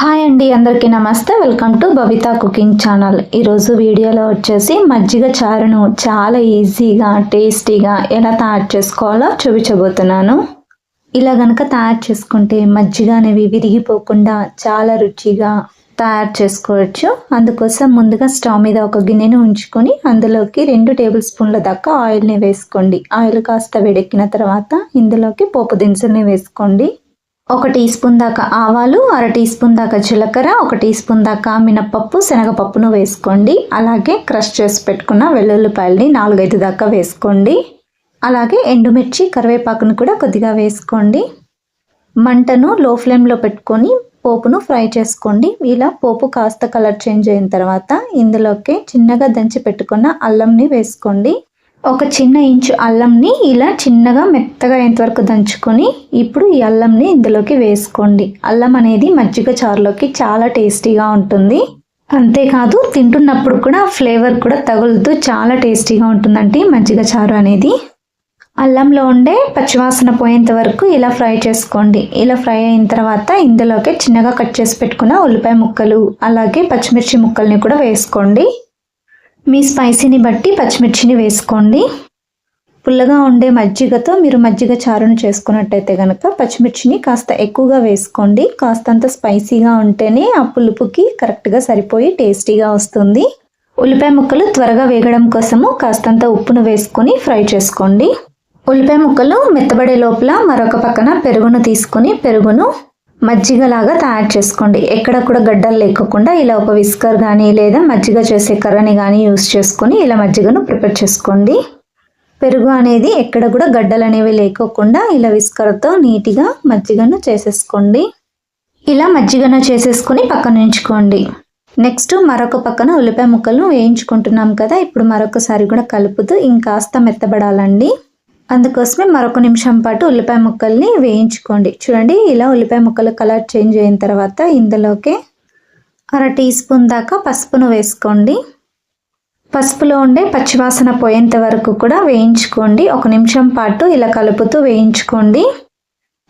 Hi అండి అందరికీ నమస్తే. Welcome to Babita cooking channel. ఈరోజు వీడియోలో వచ్చేసి మజ్జిగ చారును చాలా ఈజీగా టేస్టీగా ఎలా తయారు చేసుకోవాలో చూపించబోతున్నాను. ఇలా గనక తయారు చేసుకుంటే మజ్జిగ అనేవి విరిగిపోకుండా చాలా రుచిగా తయారు చేసుకోవచ్చు. అందుకోసం ముందుగా స్టవ్ మీద ఒక గిన్నెను ఉంచుకొని అందులోకి రెండు టేబుల్ స్పూన్ల దాకా ఆయిల్ని వేసుకోండి. ఆయిల్ కాస్త వేడెక్కిన తర్వాత ఇందులోకి పోపు దినుసుల్ని వేసుకోండి. ఒక టీ స్పూన్ దాకా ఆవాలు అర టీ స్పూన్ దాకా జీలకర్ర ఒక టీ స్పూన్ దాకా మినప్పప్పు శనగపప్పును వేసుకోండి. అలాగే క్రష్ చేసి పెట్టుకున్న వెల్లుల్లిపాయలని నాలుగైదు దాకా వేసుకోండి. అలాగే ఎండుమిర్చి కరివేపాకును కూడా కొద్దిగా వేసుకోండి. మంటను లో ఫ్లేమ్లో పెట్టుకొని పోపును ఫ్రై చేసుకోండి. ఇలా పోపు కాస్త కలర్ చేంజ్ అయిన తర్వాత ఇందులోకి చిన్నగా దంచి పెట్టుకున్న అల్లంని వేసుకోండి. ఒక చిన్న ఇంచు అల్లంని ఇలా చిన్నగా మెత్తగా అయ్యేంతవరకు దంచుకొని ఇప్పుడు ఈ అల్లంని ఇందులోకి వేసుకోండి. అల్లం అనేది మజ్జిగ చారులోకి చాలా టేస్టీగా ఉంటుంది. అంతేకాదు తింటున్నప్పుడు కూడా ఫ్లేవర్ కూడా తగులుతూ చాలా టేస్టీగా ఉంటుందండి మజ్జిగ చారు అనేది. అల్లంలో ఉండే పచ్చివాసన పోయేంత వరకు ఇలా ఫ్రై చేసుకోండి. ఇలా ఫ్రై అయిన తర్వాత ఇందులోకి చిన్నగా కట్ చేసి పెట్టుకున్న ఉల్లిపాయ ముక్కలు అలాగే పచ్చిమిర్చి ముక్కల్ని కూడా వేసుకోండి. మీ స్పైసీని బట్టి పచ్చిమిర్చిని వేసుకోండి. పుల్లగా ఉండే మజ్జిగతో మీరు మజ్జిగ చారును చేసుకున్నట్టయితే కనుక పచ్చిమిర్చిని కాస్త ఎక్కువగా వేసుకోండి. కాస్తంత స్పైసీగా ఉంటేనే ఆ పులుపుకి కరెక్ట్గా సరిపోయి టేస్టీగా వస్తుంది. ఉల్లిపాయ ముక్కలు త్వరగా వేగడం కోసము కాస్తంత ఉప్పును వేసుకొని ఫ్రై చేసుకోండి. ఉల్లిపాయ ముక్కలు మెత్తబడే లోపల మరొక పక్కన పెరుగును తీసుకొని పెరుగును మజ్జిగలాగా తయారు చేసుకోండి. ఎక్కడ కూడా గడ్డలు లేకోకుండా ఇలా ఒక విస్కర్ కానీ లేదా మజ్జిగ చేసే కర్రని కానీ యూస్ చేసుకొని ఇలా మజ్జిగను ప్రిపేర్ చేసుకోండి. పెరుగు అనేది ఎక్కడ కూడా గడ్డలు అనేవి లేకోకుండా ఇలా విస్కర్తో నీట్గా మజ్జిగను చేసేసుకోండి. ఇలా మజ్జిగను చేసేసుకొని పక్కన ఉంచుకోండి. నెక్స్ట్ మరొక పక్కన ఉల్లిపాయ ముక్కలను వేయించుకుంటున్నాం కదా ఇప్పుడు మరొకసారి కూడా కలుపుతూ ఇంకాస్త మెత్తబడాలండి. అందుకోసమే మరొక నిమిషం పాటు ఉల్లిపాయ ముక్కల్ని వేయించుకోండి. చూడండి ఇలా ఉల్లిపాయ ముక్కలు కలర్ చేంజ్ అయిన తర్వాత ఇందులోకి అర టీ స్పూన్ దాకా పసుపును వేసుకోండి. పసుపులో ఉండే పచ్చివాసన పోయేంత వరకు కూడా వేయించుకోండి. ఒక నిమిషం పాటు ఇలా కలుపుతూ వేయించుకోండి.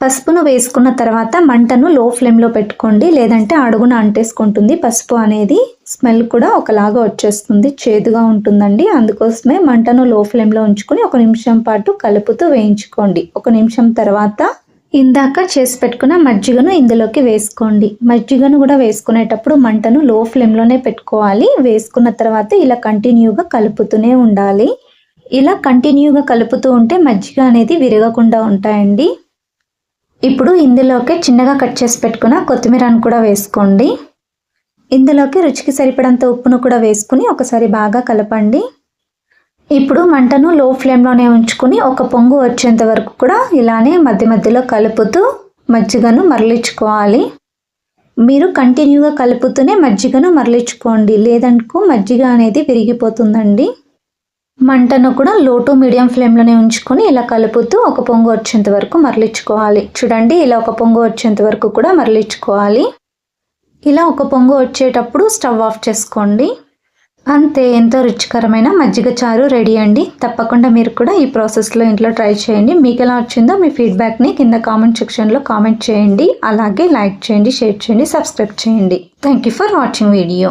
పసుపును వేసుకున్న తర్వాత మంటను లో ఫ్లేమ్లో పెట్టుకోండి. లేదంటే అడుగున అంటేసుకుంటుంది. పసుపు అనేది స్మెల్ కూడా ఒకలాగా వచ్చేస్తుంది. చేదుగా ఉంటుందండి. అందుకోసమే మంటను లో ఫ్లేమ్లో ఉంచుకొని ఒక నిమిషం పాటు కలుపుతూ వేయించుకోండి. ఒక నిమిషం తర్వాత ఇందాక చేసి పెట్టుకున్న మజ్జిగను ఇందులోకి వేసుకోండి. మజ్జిగను కూడా వేసుకునేటప్పుడు మంటను లో ఫ్లేమ్లోనే పెట్టుకోవాలి. వేసుకున్న తర్వాత ఇలా కంటిన్యూగా కలుపుతూనే ఉండాలి. ఇలా కంటిన్యూగా కలుపుతూ ఉంటే మజ్జిగ అనేది విరగకుండా ఉంటాయండి. ఇప్పుడు ఇందులోకి చిన్నగా కట్ చేసి పెట్టుకున్న కొత్తిమీరను కూడా వేసుకోండి. ఇందులోకి రుచికి సరిపడంత ఉప్పును కూడా వేసుకుని ఒకసారి బాగా కలపండి. ఇప్పుడు మంటను లో ఫ్లేమ్లోనే ఉంచుకుని ఒక పొంగు వచ్చేంత వరకు కూడా ఇలానే మధ్య మధ్యలో కలుపుతూ మజ్జిగను మరలించుకోవాలి. మీరు కంటిన్యూగా కలుపుతూనే మజ్జిగను మరలించుకోండి. లేదనుకో మజ్జిగ అనేది విరిగిపోతుందండి. మంటను కూడా లో టు మీడియం ఫ్లేమ్లోనే ఉంచుకొని ఇలా కలుపుతూ ఒక పొంగు వచ్చేంత వరకు మరలించుకోవాలి చూడండి ఇలా ఒక పొంగు వచ్చేంత వరకు కూడా మరలించుకోవాలి ఇలా ఒక పొంగు వచ్చేటప్పుడు స్టవ్ ఆఫ్ చేసుకోండి. అంతే ఎంతో రుచికరమైన మజ్జిగ చారు రెడీ అండి. తప్పకుండా మీరు కూడా ఈ ప్రాసెస్లో ఇంట్లో ట్రై చేయండి. మీకు ఎలా వచ్చిందో మీ ఫీడ్బ్యాక్ని కింద కామెంట్ సెక్షన్లో కామెంట్ చేయండి. అలాగే లైక్ చేయండి షేర్ చేయండి సబ్స్క్రైబ్ చేయండి. Thank you for watching video.